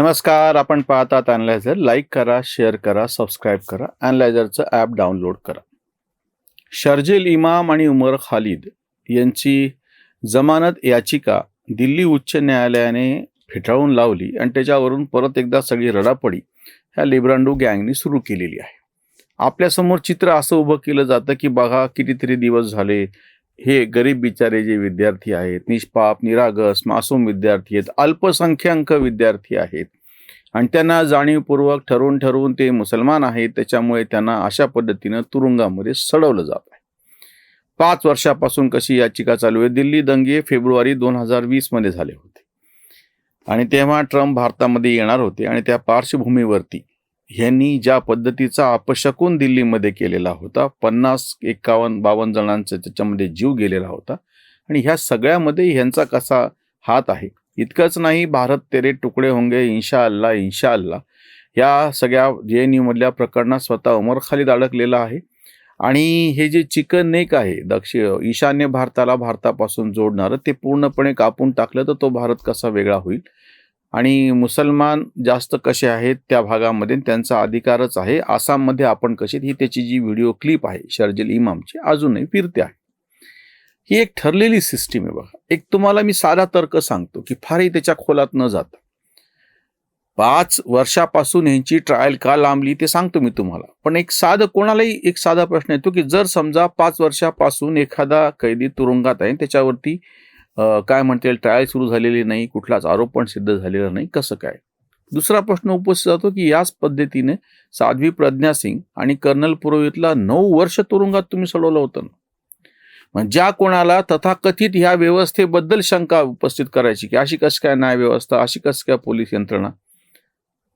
नमस्कार आपण पाहतात अॅनलायझर लाईक करा शेअर करा सबस्क्राईब करा. अॅनलायझरचं ॲप डाउनलोड करा. शर्जिल इमाम आणि उमर खालिद यांची जमानत याचिका दिल्ली उच्च न्यायालयाने फेटाळून लावली आणि त्याच्यावरून परत एकदा सगळी रडापडी ह्या लिब्रांडो गँगनी सुरू केलेली आहे. आपल्यासमोर चित्र असं उभं केलं जातं की बघा कितीतरी दिवस झाले हे गरीब बिचारे जे विद्यार्थी आहेत निष्पाप निरागस मासूम विद्यार्थी आहेत अल्पसंख्याक विद्यार्थी आहेत. आणि त्यांना जाणीवपूर्वक ठरवून ठरवून ते मुसलमान आहेत त्याच्यामुळे त्यांना अशा पद्धतीनं तुरुंगामध्ये सडवलं जात आहे. पाच वर्षापासून कशी याचिका चालू आहे? दिल्ली दंगे फेब्रुवारी दोन हजार वीसमध्ये झाले होते. आणि तेव्हा ट्रम्प भारतामध्ये येणार होते आणि त्या पार्श्वभूमीवरती ह्यांनी ज्या पद्धतीचा अपशकून दिल्लीमध्ये केलेला होता पन्नास एक्कावन्न बावन्न जणांचा त्याच्यामध्ये जीव गेलेला होता आणि ह्या सगळ्यामध्ये ह्यांचा कसा हात आहे? इतकंच नाही भारत तेरे तुकडे होंगे इन्शा अल्ला इन्शा अल्ला या सगळ्या जे एन यूमधल्या प्रकरणात स्वतः उमर खालीद अडकलेला आहे. आणि हे जे चिकन नेक आहे दक्षिण ईशान्य भारताला भारतापासून जोडणारं ते पूर्णपणे कापून टाकलं तर तो भारत कसा वेगळा होईल? आणि मुसलमान जास्त कसे आहेत त्या भागामध्ये त्यांचा अधिकारच आहे. आसाममध्ये आपण कसे ही त्याची जी व्हिडिओ क्लिप आहे शर्जिल इमामची अजूनही फिरते आहे. ही एक ठरलेली सिस्टीम आहे बघा. एक तुम्हाला मी साधा तर्क सांगतो की फारही त्याच्या खोलात न जाता. पाच वर्षापासून यांची ट्रायल का लांबली ते सांगतो मी तुम्हाला. पण एक साधं कोणालाही एक साधा प्रश्न येतो की जर समजा पाच वर्षापासून एखादा कैदी तुरुंगात आहे त्याच्यावरती काय म्हणता येईल ट्रायल सुरू झालेली नाही कुठलाच आरोप पण सिद्ध झालेला नाही कसं काय? दुसरा प्रश्न उपस्थित जातो की याच पद्धतीने साध्वी प्रज्ञा सिंग आणि कर्नल पुरोहितला नऊ वर्ष तुरुंगात तुम्ही सोडवलं होतं. ज्या कोणाला तथाकथित ह्या व्यवस्थेबद्दल शंका उपस्थित करायची की अशी कशी काय न्याय व्यवस्था अशी कशी काय पोलीस यंत्रणा?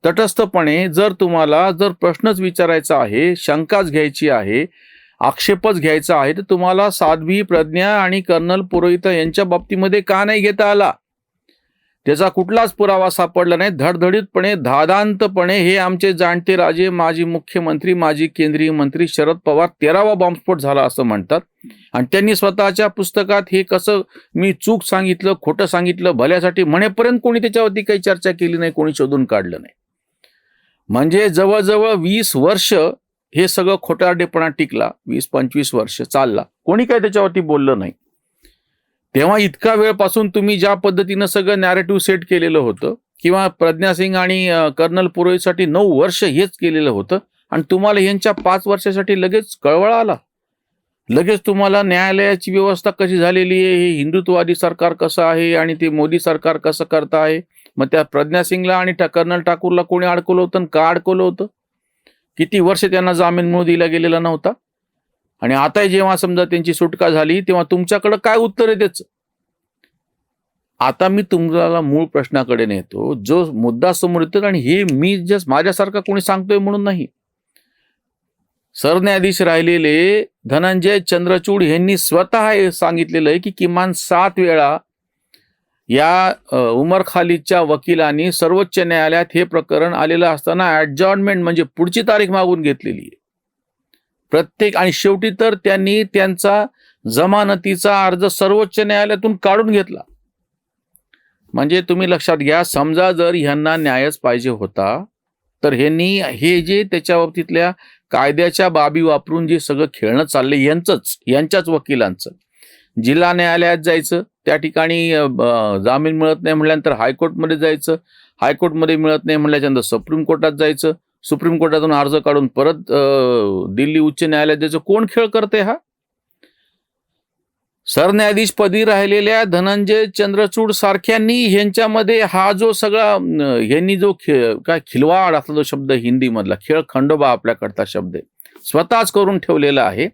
तटस्थपणे जर तुम्हाला जर प्रश्नच विचारायचा आहे शंकाच घ्यायची आहे आक्षेपच घ्यायचा आहे. तर तुम्हाला साध्वी प्रज्ञा आणि कर्नल पुरोहित यांच्या बाबतीमध्ये का नाही घेता आला? त्याचा कुठलाच पुरावा सापडला नाही. धडधडीतपणे धादांतपणे हे आमचे जाणते राजे माजी मुख्यमंत्री माजी केंद्रीय मंत्री शरद पवार तेरावा बॉम्बस्फोट झाला असं म्हणतात. आणि त्यांनी स्वतःच्या पुस्तकात हे कसं मी चूक सांगितलं खोटं सांगितलं भल्यासाठी म्हणेपर्यंत कोणी त्याच्यावरती काही चर्चा केली नाही कोणी शोधून काढलं नाही. म्हणजे जवळजवळ वीस वर्ष हे सगळं खोटारडेपणा टिकला वीस पंचवीस वर्ष चालला. कोणी काय त्याच्यावरती बोललं नाही. तेव्हा इतका वेळपासून तुम्ही ज्या पद्धतीनं सगळं नॅरेटिव्ह सेट केलेलं होतं किंवा प्रज्ञा सिंग आणि कर्नल पुरोहितसाठी नऊ वर्ष हेच केलेलं होतं आणि तुम्हाला यांच्या पाच वर्षासाठी लगेच कळवळा आला. लगेच तुम्हाला न्यायालयाची व्यवस्था कशी झालेली आहे हे हिंदुत्ववादी सरकार कसं आहे आणि ते मोदी सरकार कसं करत आहे मग त्या प्रज्ञा सिंगला आणि कर्नल ठाकूरला कोणी अडकवलं होतं आणि का अडकवलं होतं? किती वर्ष त्यांना जामीन मिळू दिला गेलेला नव्हता? आणि आता जेव्हा समजा त्यांची सुटका झाली तेव्हा तुमच्याकडं काय उत्तर आहे त्याचं? आता मी तुम्हाला मूळ प्रश्नाकडे नेतो. जो मुद्दा समोर येतो आणि हे मी जस्ट माझ्यासारखा कोणी सांगतोय म्हणून नाही. सरन्यायाधीश राहिलेले धनंजय चंद्रचूड यांनी स्वतः सांगितलेलं आहे की किमान सात वेळा या उमर खालिदच्या वकिलांनी सर्वोच्च न्यायालयात हे प्रकरण आलेलं असताना ॲडजॉर्नमेंट म्हणजे पुढची तारीख मागून घेतलेली आहे. प्रत्येक आणि शेवटी तर त्यांनी त्यांचा जमानतीचा अर्ज सर्वोच्च न्यायालयातून काढून घेतला. म्हणजे तुम्ही लक्षात घ्या समजा जर ह्यांना न्यायच पाहिजे होता तर ह्यांनी हे जे त्याच्या बाबतीतल्या कायद्याच्या बाबी वापरून जे सगळं खेळणं चाललंय यांचंच यांच्याच वकिलांचं. जिल्हा न्यायालयात जायचं त्या ठिकाणी जामीन मिळत नाही म्हटल्यानंतर हायकोर्टमध्ये जायचं हायकोर्टमध्ये मिळत नाही म्हटल्याच्यानंतर सुप्रीम कोर्टात जायचं सुप्रीम कोर्टातून अर्ज काढून परत दिल्ली उच्च न्यायालयात जायचं. कोण खेळ करते हा? सरन्यायाधीश पदी राहिलेल्या धनंजय चंद्रचूड सारख्यांनी ह्यांच्यामध्ये हा जो सगळा ह्यांनी जो खे काय खिलवाड असला जो शब्द हिंदीमधला खेळ खंडोबा आपल्याकडचा शब्द आहे. स्वतःच करून ठेवलेला आहे.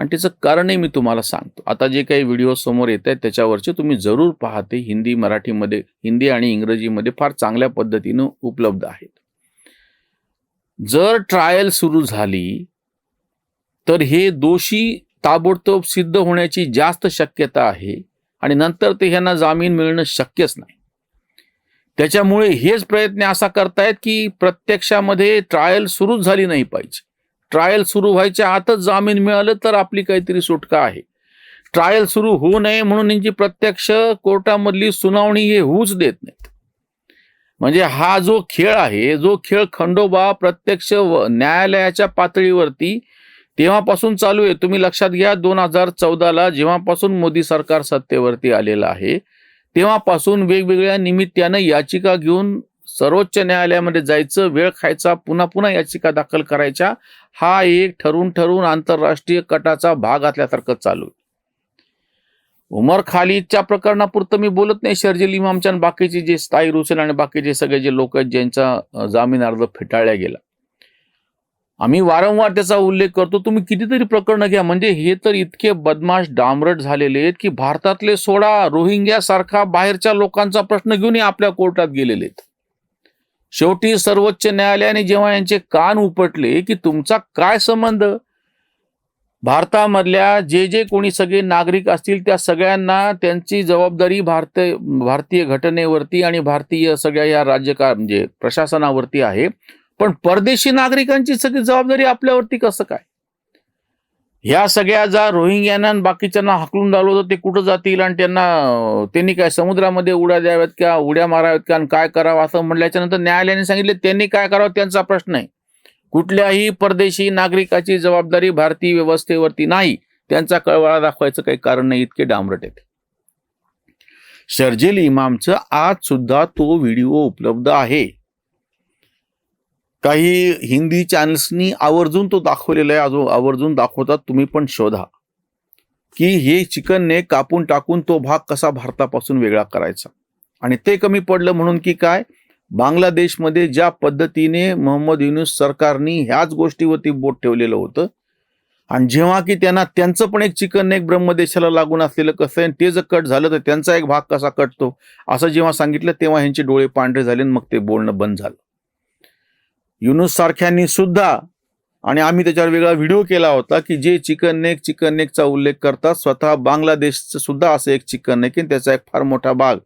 आणि त्याचं कारणही मी तुम्हाला सांगतो. आता जे काही व्हिडिओ समोर येत आहेत त्याच्यावरचे तुम्ही जरूर पाहते. हिंदी मराठीमध्ये हिंदी आणि इंग्रजीमध्ये फार चांगल्या पद्धतीनं उपलब्ध आहेत. जर ट्रायल सुरू झाली तर हे दोषी ताबडतोब सिद्ध होण्याची जास्त शक्यता आहे आणि नंतर ते ह्यांना जामीन मिळणं शक्यच नाही. त्याच्यामुळे हेच प्रयत्न असा करतायत की प्रत्यक्षामध्ये ट्रायल सुरूच झाली नाही पाहिजे. ट्रायल सुरू व्हायच्या आतच जामीन मिळालं तर आपली काहीतरी सुटका आहे. ट्रायल सुरू होऊ नये म्हणून यांची प्रत्यक्ष कोर्टामधली सुनावणी हे होऊच देत नाहीत. म्हणजे हा जो खेळ आहे जो खेळ खंडोबा प्रत्यक्ष व- न्यायालयाच्या पातळीवरती तेव्हापासून चालू आहे. तुम्ही लक्षात घ्या दोन हजार चौदाला जेव्हापासून मोदी सरकार सत्तेवरती आलेलं आहे तेव्हापासून वेगवेगळ्या निमित्तानं याचिका घेऊन सर्वोच्च न्यायालयामध्ये जायचं वेळ खायचा पुन्हा पुन्हा याचिका दाखल करायच्या हा एक ठरून ठरून आंतरराष्ट्रीय कटाचा भाग असल्यासारखं चालू आहे. उमर खालीदच्या प्रकरणापुरतं मी बोलत नाही शर्जिल इमामच्या बाकीचे जे स्थायी हुसेन आणि बाकीचे सगळे जे लोक आहेत ज्यांचा जामीन अर्ज फेटाळला गेला. आम्ही वारंवार त्याचा उल्लेख करतो तुम्ही कितीतरी प्रकरणं घ्या म्हणजे हे तर इतके बदमाश डांबरट झालेले आहेत की भारतातले सोडा रोहिंग्या सारखा बाहेरच्या लोकांचा प्रश्न घेऊनही आपल्या कोर्टात गेलेले आहेत. शेवटी सर्वोच्च न्यायालयाने जेव्हा यांचे कान उपटले की तुमचा काय संबंध? भारतामधल्या जे जे कोणी सगळे नागरिक असतील त्या सगळ्यांना त्यांची जबाबदारी भारतीय भारतीय घटनेवरती आणि भारतीय सगळ्या या राज्यकार म्हणजे प्रशासनावरती आहे. पण परदेशी नागरिकांची सगळी जबाबदारी आपल्यावरती कसं काय? ह्या सगळ्या ज्या रोहिंग्यांना बाकीच्यांना हाकलून लावलं होतं ते कुठं जातील आणि त्यांना त्यांनी काय समुद्रामध्ये उड्या द्याव्यात का उड्या माराव्यात का आणि काय करावं असं म्हटल्याच्या नंतर न्यायालयाने सांगितले त्यांनी काय करावं त्यांचा प्रश्न आहे. कुठल्याही परदेशी नागरिकाची जबाबदारी भारतीय व्यवस्थेवरती नाही. त्यांचा कळवळा दाखवायचं काही कारण नाही इतके डांबरट आहेत. शर्जेल इमामचं आज सुद्धा तो व्हिडिओ उपलब्ध आहे. काही हिंदी चॅनल्सनी आवर्जून तो दाखवलेला आहे. अजून आवर्जून दाखवतात. तुम्ही पण शोधा. की हे चिकनने कापून टाकून तो भाग कसा भारतापासून वेगळा करायचा. आणि ते कमी पडलं म्हणून की काय? बांगलादेशमध्ये ज्या पद्धतीने मोहम्मद युनुस सरकारनी ह्याच गोष्टीवरती बोट ठेवलेलं होतं. आणि जेव्हा की त्यांना त्यांचं पण एक चिकन एक ब्रह्मदेशाला लागून असलेलं कसं आहे? आणि ते जर कट झालं तर त्यांचा एक भाग कसा कटतो? असं जेव्हा सांगितलं तेव्हा ह्यांचे डोळे पांढरे झाले आणि मग ते बोलणं बंद झालं. युनुस सारख्यांनी सुद्धा आणि आम्ही त्याच्यावर वेगळा व्हिडिओ केला होता की जे चिकन नेक चिकन नेकचा उल्लेख करतात स्वतः बांगलादेशचं सुद्धा असं एक चिकन नेक आहे त्याचा एक फार मोठा भाग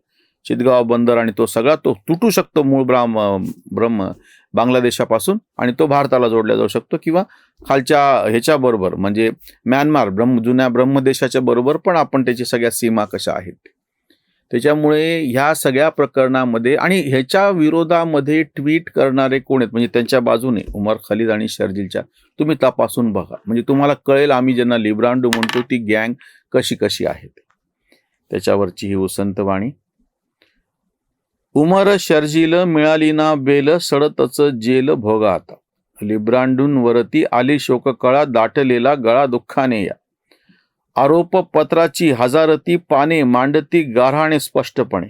चितगाव बंदर आणि तो सगळा तो तुटू शकतो मूळ ब्राह्म ब्रह्म बांगलादेशापासून आणि तो भारताला जोडला जाऊ शकतो किंवा खालच्या ह्याच्याबरोबर म्हणजे म्यानमार ब्रह्म जुन्या ब्रह्मदेशाच्या बरोबर पण आपण त्याची सगळ्या सीमा कशा आहेत. त्याच्यामुळे ह्या सगळ्या प्रकरणामध्ये आणि ह्याच्या विरोधामध्ये ट्विट करणारे कोण आहेत? म्हणजे त्यांच्या बाजूने उमर खालिद आणि शर्जीलच्या. तुम्ही तपासून बघा. म्हणजे तुम्हाला कळेल आम्ही ज्यांना लिब्रांडो म्हणतो ती गँग कशी कशी आहे त्याच्यावरची ही वसंतवाणी उमर शर्जील मिळाली ना बेल सडतच जेल भोगा आता लिब्रांडूंवरती आली शोककळा दाटलेला गळा दुःखाने या. आरोप पत्राची हजारती पाने मांडती गारहाणे स्पष्टपणे.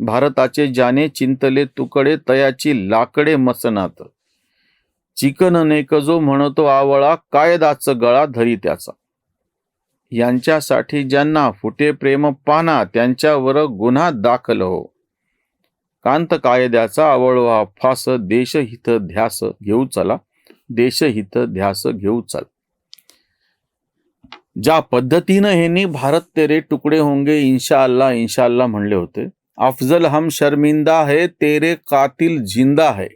भारताचे जाने चिंतले तुकडे तयाची लाकडे मसनात. चिकन नेकजो म्हणतो आवळा कायदाच गळा धरी त्याचा. यांच्यासाठी ज्यांना फुटे प्रेम पाना त्यांच्यावर गुन्हा दाखल हो. कांत कायद्याचा आवळवा फास देशहित ध्यास घेऊ चला देशहित ध्यास घेऊ चला. ज्या पद्धतीनं ह्यांनी भारत तेरे तुकडे होंगे इन्शा अल्लाह इन्शा अल्लाह म्हणले होते. अफजल हम शर्मिंदा है तेरे कातिल जिंदा है.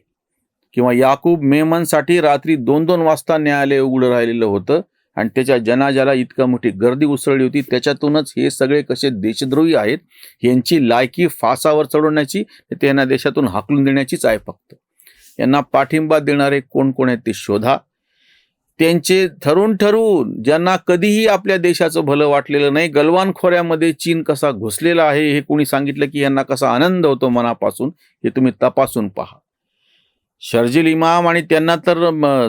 किंवा याकूब मेमनसाठी रात्री दोन दोन वाजता न्यायालय उघडं राहिलेलं होतं आणि त्याच्या जनाजाला इतका मोठी गर्दी उसळली होती. त्याच्यातूनच हे सगळे कसे देशद्रोही आहेत यांची लायकी फासावर चढवण्याची त्यांना देशातून हाकलून देण्याचीच आहे फक्त. यांना पाठिंबा देणारे कोण कोण आहेत ते शोधा. त्यांचे ठरून ठरून ज्यांना कधीही आपल्या देशाचं भलं वाटलेलं नाही गलवान खोऱ्यामध्ये चीन कसा घुसलेला आहे हे कोणी सांगितलं की यांना कसा आनंद होतो मनापासून हे तुम्ही तपासून पहा. शर्जिल इमाम आणि त्यांना तर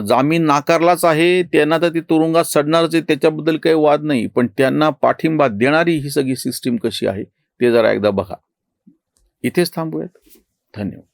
जामीन नाकारलाच आहे त्यांना तर ती तुरुंगात सडणारच आहे त्याच्याबद्दल काही वाद नाही पण त्यांना पाठिंबा देणारी ही सगळी सिस्टीम कशी आहे ते जरा एकदा बघा. इथेच थांबूयात. धन्यवाद.